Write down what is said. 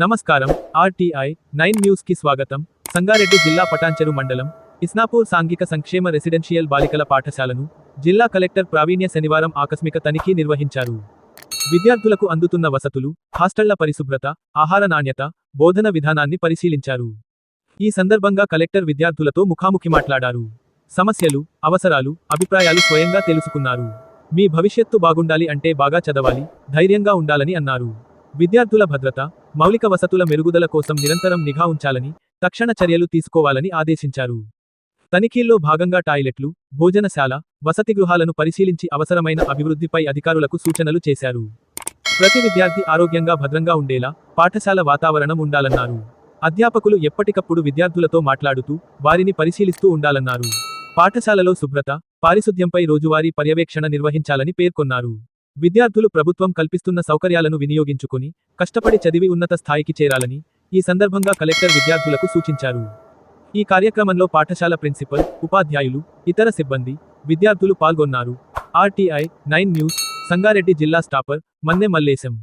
నమస్కారం RTI nine న్యూస్కి స్వాగతం. సంగారెడ్డి జిల్లా పటాంచెరు మండలం ఇస్నాపూర్ సాంఘిక సంక్షేమ రెసిడెన్షియల్ బాలికల పాఠశాలను జిల్లా కలెక్టర్ ప్రావీణ్య శనివారం ఆకస్మిక తనిఖీ నిర్వహించారు. విద్యార్థులకు అందుతున్న వసతులు హాస్టళ్ళ పరిశుభ్రత ఆహార నాణ్యత బోధన విధానాన్ని పరిశీలించారు. ఈ సందర్భంగా కలెక్టర్ విద్యార్థులతో ముఖాముఖి మాట్లాడారు. సమస్యలు అవసరాలు అభిప్రాయాలు స్వయంగా తెలుసుకున్నారు. మీ భవిష్యత్తు బాగుండాలి అంటే బాగా చదవాలి ధైర్యంగా ఉండాలని అన్నారు. విద్యార్థుల భద్రత మౌలిక వసతుల మెరుగుదల కోసం నిరంతరం నిఘా ఉంచాలని తక్షణ చర్యలు తీసుకోవాలని ఆదేశించారు. తనిఖీల్లో భాగంగా టాయిలెట్లు భోజనశాల వసతి గృహాలను పరిశీలించి అవసరమైన అభివృద్ధిపై అధికారులకు సూచనలు చేశారు. ప్రతి విద్యార్థి ఆరోగ్యంగా భద్రంగా ఉండేలా పాఠశాల వాతావరణం ఉండాలన్నారు. అధ్యాపకులు ఎప్పటికప్పుడు విద్యార్థులతో మాట్లాడుతూ వారిని పరిశీలిస్తూ ఉండాలన్నారు. పాఠశాలలో శుభ్రత పారిశుద్ధ్యంపై రోజువారీ పర్యవేక్షణ నిర్వహించాలని పేర్కొన్నారు. విద్యార్థులు ప్రభుత్వం కల్పిస్తున్న సౌకర్యాలను వినియోగించుకుని కష్టపడి చదివి ఉన్నత స్థాయికి చేరాలని ఈ సందర్భంగా కలెక్టర్ విద్యార్థులకు సూచించారు. ఈ కార్యక్రమంలో పాఠశాల ప్రిన్సిపల్ ఉపాధ్యాయులు ఇతర సిబ్బంది విద్యార్థులు పాల్గొన్నారు. ఆర్టీఐ నైన్ న్యూస్ సంగారెడ్డి జిల్లా స్టాపర్ మన్నె మల్లేశం.